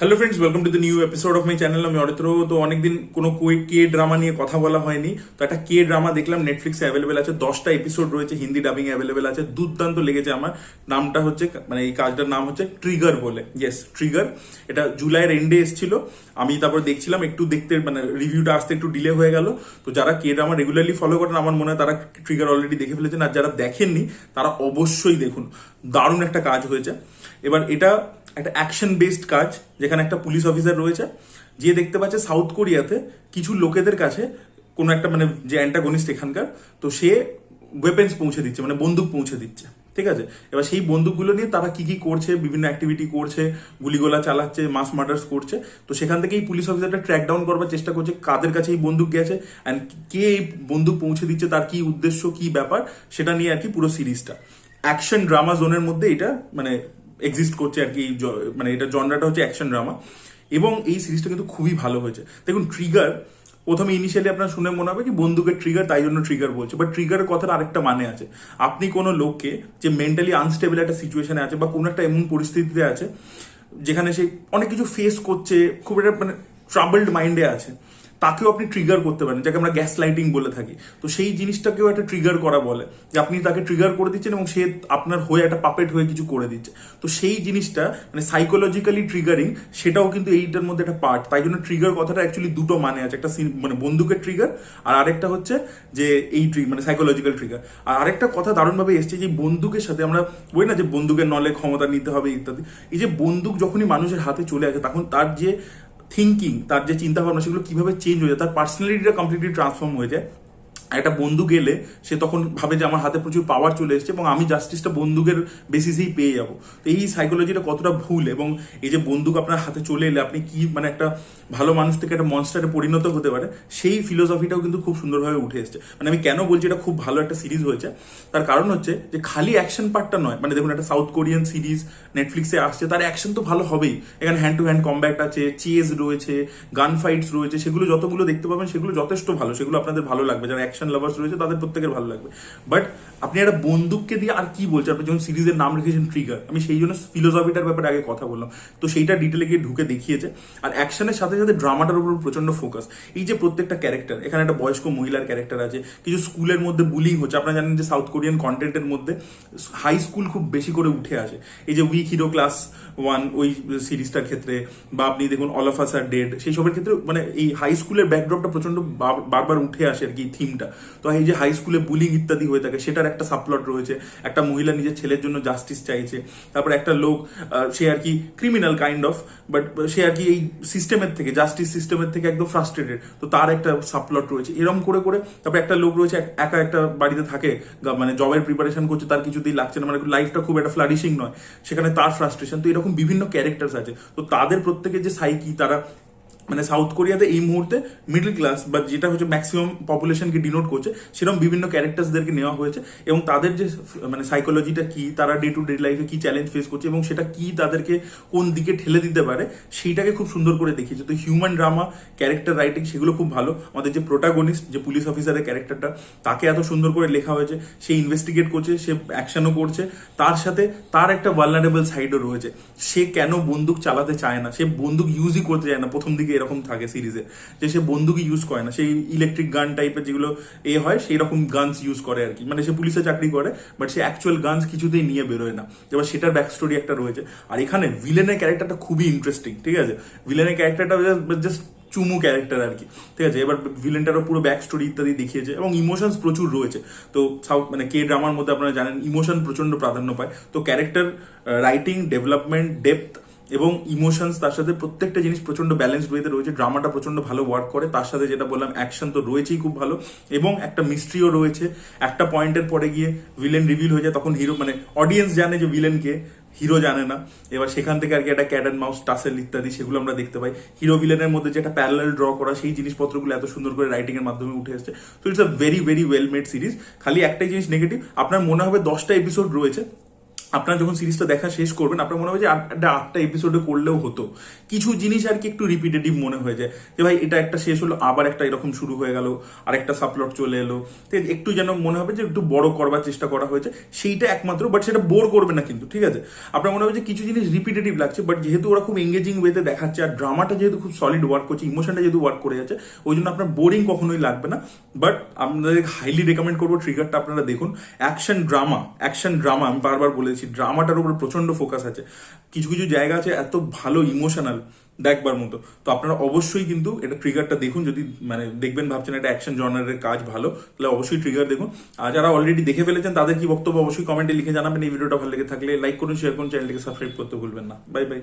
Hello friends welcome to the new episode of my channel আমি অরিত্র। তো অনেকদিন কোনো কে ড্রামা নিয়ে কথা বলা হয়নি। তো একটা কে ড্রামা দেখলাম নেটফ্লিক্সে অ্যাভেলেবেল আছে। দশটা এপিসোড রয়েছে, হিন্দি ডাবিং অ্যাভেলেবেল আছে। দুর্দান্ত লেগেছে আমার। নামটা হচ্ছে মানে এই কাজটার নাম হচ্ছে ট্রিগার বলে। ইয়েস ট্রিগার এটা জুলাইয়ের এন্ডে এসেছিল। আমি তারপর দেখছিলাম, একটু দেখতে মানে রিভিউটা আসতে একটু ডিলে হয়ে গেল। তো যারা কে ড্রামা রেগুলারলি ফলো করেন, আমার মনে হয় তারা ট্রিগার অলরেডি দেখে ফেলেছেন। আর যারা দেখেননি, তারা অবশ্যই দেখুন। দারুণ একটা কাজ হয়েছে। এবার এটা একটা অ্যাকশন বেসড কাজ, যেখানে একটা পুলিশ অফিসার রয়েছে, যে দেখতে পাচ্ছে সাউথ কোরিয়াতে কিছু লোকেদের কাছে কোনো একটা মানে যে অ্যান্টাগনিস্ট এখানকার, তো সে ওয়েপেন্স পৌঁছে দিচ্ছে মানে বন্দুক পৌঁছে দিচ্ছে, ঠিক আছে? এবার সেই বন্দুকগুলো নিয়ে তারা কি কি করছে, বিভিন্ন অ্যাক্টিভিটি করছে, গুলিগোলা চালাচ্ছে মাস মার্ডার্স করছে, তো সেখান থেকেই পুলিশ অফিসারটা ট্র্যাক ডাউন করবার চেষ্টা করছে, কাদের কাছে এই বন্দুক গেছে অ্যান্ড কে এই বন্দুক পৌঁছে দিচ্ছে, তার কি উদ্দেশ্য, কি ব্যাপার, সেটা নিয়ে আর কি পুরো সিরিজটা। অ্যাকশন ড্রামা জোনের মধ্যে এটা মানে এক্সিস্ট করছে আর কি, এই মানে এটা জনরাটা হচ্ছে অ্যাকশন ড্রামা এবং এই সিরিজটা কিন্তু খুবই ভালো হয়েছে। দেখুন ট্রিগার প্রথমে ইনিশিয়ালি আপনার শুনে মনে হবে কি, বন্দুকের ট্রিগার তাই জন্য ট্রিগার বলছে। বাট ট্রিগারের কথার আরেকটা মানে আছে। আপনি কোনো লোককে যে মেন্টালি আনস্টেবল একটা সিচুয়েশনে আছে বা কোনো একটা এমন পরিস্থিতিতে আছে, যেখানে সে অনেক কিছু ফেস করছে, খুব একটা মানে ট্রাবলড মাইন্ডে আছে তাকেও আপনি ট্রিগার করতে পারেন যাকে আমরা গ্যাস লাইটিং বলে থাকি। তো সেই জিনিসটাকেও একটা ট্রিগার করা বলে, যে আপনি তাকে ট্রিগার করে দিচ্ছেন এবং সে আপনার হয়ে, একটা পাপেট হয়ে কিছু করে দিচ্ছে। তো সেই জিনিসটা মানে সাইকোলজিক্যালি ট্রিগারিং সেটাও কিন্তু এইটার মধ্যে একটা পার্ট তাই জন্য ট্রিগার কথাটা অ্যাকচুয়ালি দুটো মানে আছে। একটা মানে বন্দুকের ট্রিগার আর আরেকটা হচ্ছে যে এই ট্রি মানে সাইকোলজিক্যাল ট্রিগার আর আরেকটা কথা দারুণভাবে এসছে যে বন্দুকের সাথে আমরা বলি না যে বন্দুকের নলে ক্ষমতা নিতে হবে, ইত্যাদি। এই যে বন্দুক যখনই মানুষের হাতে চলে আসে, তখন তার যে থিঙ্কিং তার যে চিন্তা ভাবনা সেগুলো কীভাবে চেঞ্জ হয়ে যায়, তার পার্সোনালিটিটা কমপ্লিটলি ট্রান্সফর্ম হয়ে যায়। একটা বন্দুক এলে সে তখন ভাবে যে আমার হাতে প্রচুর পাওয়ার চলে এসেছে এবং আমি জাস্টিসটা বন্দুকের বেসিসেই পেয়ে যাব। তো এই সাইকোলজিটা কতটা ভুল এবং এই যে বন্দুক আপনার হাতে চলে এলে আপনি কি মানে একটা ভালো মানুষ থেকে একটা মনস্টারে পরিণত হতে পারে, সেই ফিলোসফিটাও কিন্তু খুব সুন্দরভাবে উঠে এসেছে। মানে আমি কেন বলছি এটা খুব ভালো একটা সিরিজ হয়েছে, তার কারণ হচ্ছে যে খালি অ্যাকশন পার্টটা নয় মানে দেখুন একটা সাউথ কোরিয়ান সিরিজ নেটফ্লিক্সে আসছে, তার অ্যাকশন তো ভালো হবেই। এখানে হ্যান্ড টু হ্যান্ড কম্ব্যাট আছে চেজ রয়েছে গান ফাইটস রয়েছে, সেগুলো যতগুলো দেখতে পাবেন সেগুলো যথেষ্ট ভালো, সেগুলো আপনাদের ভালো লাগবে। যারা অ্যাকশন লাভার্স রয়েছে তাদের প্রত্যেকের ভালো লাগবে। বাট আপনি একটা বন্দুককে দিয়ে আর কি বলছেন? আপনি যখন সিরিজের নাম রেখেছেন ট্রিগার আমি সেই জন্য ফিলোসফিটার ব্যাপারে আগে কথা বললাম। তো সেইটা ডিটেলে গিয়ে ঢুকে দেখিয়েছে। আর অ্যাকশনের সাথে সাথে ড্রামাটার উপর প্রচণ্ড ফোকাস এই যে প্রত্যেকটা ক্যারেক্টার এখানে একটা বয়স্ক মহিলার ক্যারেক্টার আছে। কিছু স্কুলের মধ্যে বুলিং হচ্ছে। আপনারা জানেন যে সাউথ কোরিয়ান কন্টেন্টের মধ্যে হাই স্কুল খুব বেশি করে উঠে আসে। এই যে উইক হিরো ক্লাস ওয়ান ওই সিরিজটার ক্ষেত্রে, বা আপনি দেখুন all of us are dead সেই সবের ক্ষেত্রে মানে এই হাই স্কুলের ব্যাকড্রপটা প্রচণ্ড বার- বারবার উঠে আসে আর কি থিমটা তো এই যে হাই স্কুলে বুলিং ইত্যাদি হয়ে থাকে, সেটার একটা সাবপ্লট রয়েছে। একটা মহিলা নিজের ছেলের জন্য জাস্টিস চাইছে। তারপর একটা লোক সে আর কি ক্রিমিনাল কাইন্ড অফ বাট সে আর কি এই সিস্টেমের থেকে জাস্টিস সিস্টেমের থেকে একদম ফ্রাস্ট্রেটেড তো তার একটা সাবপ্লট রয়েছে। এরকম করে করে তারপর একটা লোক রয়েছে, একা একটা বাড়িতে থাকে মানে জবের প্রিপারেশন করছে, তার কিছুতেই লাগছে না। মানে লাইফটা খুব একটা ফ্লারিশিং নয়। সেখানে তার ফ্রাস্ট্রেশন তো এরকম বিভিন্ন ক্যারেক্টার্স আছে। তো তাদের প্রত্যেকের যে সাইকি তারা মানে সাউথ কোরিয়াতে এই মুহূর্তে মিডল ক্লাস বা যেটা হচ্ছে ম্যাক্সিমাম পপুলেশনকে ডিনোট করছে, সেরকম বিভিন্ন ক্যারেক্টার্সদেরকে নেওয়া হয়েছে এবং তাদের যে মানে সাইকোলজিটা কি, তারা ডে টু ডে লাইফে কি চ্যালেঞ্জ ফেস করছে এবং সেটা কি তাদেরকে কোন দিকে ঠেলে দিতে পারে, সেইটাকে খুব সুন্দর করে দেখিয়েছে। তো হিউম্যান ড্রামা ক্যারেক্টার রাইটিং সেগুলো খুব ভালো। আমাদের যে প্রোটাগনিস্ট যে পুলিশ অফিসারের ক্যারেক্টারটা তাকে এত সুন্দর করে লেখা হয়েছে, সে ইনভেস্টিগেট করছে, সে অ্যাকশনও করছে, তার সাথে তার একটা ভালনারেবল সাইডও রয়েছে। সে কেন বন্দুক চালাতে চায় না? সে বন্দুক ইউজই করতে চায় না প্রথম দিকে এরকম থাকে সিরিজে, যে সে বন্দুকই ইউজ করে না। সেই ইলেকট্রিক গান টাইপের যেগুলো এ হয় সেই রকম গানস ইউজ করে আর কি। মানে সে পুলিশে চাকরি করে বাট সে অ্যাকচুয়াল গানস কিছুতেই নিয়ে বেরোয় না। এবার সেটার ব্যাক স্টোরি একটা রয়েছে। আর এখানে ভিলেনের ক্যারেক্টারটা খুবই ইন্টারেস্টিং ঠিক আছে? ভিলেনের ক্যারেক্টারটা জাস্ট চুমু ক্যারেক্টার আর কি, ঠিক আছে? এবার ভিলেনটারও পুরো ব্যাক স্টোরি ইত্যাদি দেখিয়েছে এবং ইমোশনস প্রচুর রয়েছে। তো সাউথ মানে কে ড্রামার মধ্যে আপনারা জানেন ইমোশন প্রচণ্ড প্রাধান্য পায়। তো ক্যারেক্টার রাইটিং ডেভেলপমেন্ট ডেপথ এবং ইমোশনস তার সাথে প্রত্যেকটা জিনিস প্রচণ্ড ব্যালেন্সড ওয়েতে রয়েছে ড্রামাটা প্রচণ্ড ভালো ওয়ার্ক করে, তার সাথে যেটা বললাম অ্যাকশন তো রয়েছেই খুব ভালো, এবং একটা মিস্ট্রিও রয়েছে। একটা পয়েন্টের পরে গিয়ে ভিলেন রিভিল হয়ে যায়, তখন হিরো মানে অডিয়েন্স জানে যে ভিলেনকে হিরো জানে না। এবার সেখান থেকে আর কি একটা অ্যান্ড মাউস টাসেল ইত্যাদি সেগুলো আমরা দেখতে পাই। হিরো ভিলেনের মধ্যে যেটা একটা প্যারালাল ড্র করা, সেই জিনিসপত্রগুলো এত সুন্দর করে রাইটিং এর মাধ্যমে উঠে এসেছে। তো it's a very very well made series খালি একটাই জিনিস নেগেটিভ আপনার মনে হবে দশটা এপিসোড রয়েছে। আপনারা যখন সিরিজটা দেখা শেষ করবেন, আপনার মনে হবে যে একটা আটটা এপিসোডে করলেও হতো। কিছু জিনিস আর কি একটু রিপিটেটিভ মনে হয়ে যায়, যে ভাই এটা একটা শেষ হলো, আবার একটা এরকম শুরু হয়ে গেল আরেকটা সাপ্লট চলে এলো। তো একটু যেন মনে হবে যে একটু বড় করবার চেষ্টা করা হয়েছে। সেইটা একমাত্র বাট সেটা বোর করবে না কিন্তু, ঠিক আছে? আপনার মনে হবে যে কিছু জিনিস রিপিটেটিভ লাগছে বাট যেহেতু ওরা খুব এঙ্গেজিং ওয়েতে দেখাচ্ছে, আর ড্রামাটা যেহেতু খুব সলিড ওয়ার্ক করছে ইমোশনটা যেহেতু ওয়ার্ক করে যাচ্ছে, ওই জন্য আপনার বোরিং কখনোই লাগবে না। বাট আপনাদের হাইলি রেকমেন্ড করব ট্রিগারটা আপনারা দেখুন। অ্যাকশন ড্রামা অ্যাকশন ড্রামা আমি বারবার বলেছি। ড্রামাটার উপর প্রচণ্ড ফোকাস আছে। কিছু কিছু জায়গা আছে এত ভালো ইমোশনাল দেখবার মতো। তো আপনারা অবশ্যই কিন্তু এটা ট্রিগারটা দেখুন, যদি মানে দেখবেন, ভাবছেন এটা অ্যাকশন জনারের কাজ ভালো, তাহলে অবশ্যই ট্রিগার দেখুন। আর যারা অলরেডি দেখে ফেলেছেন, তাদের কি বক্তব্য অবশ্যই কমেন্টে লিখে জানাবেন। এই ভিডিওটা ভালো লেগে থাকলে লাইক করুন শেয়ার করুন চ্যানেলটিকে সাবস্ক্রাইব করতে ভুলবেন না। Bye bye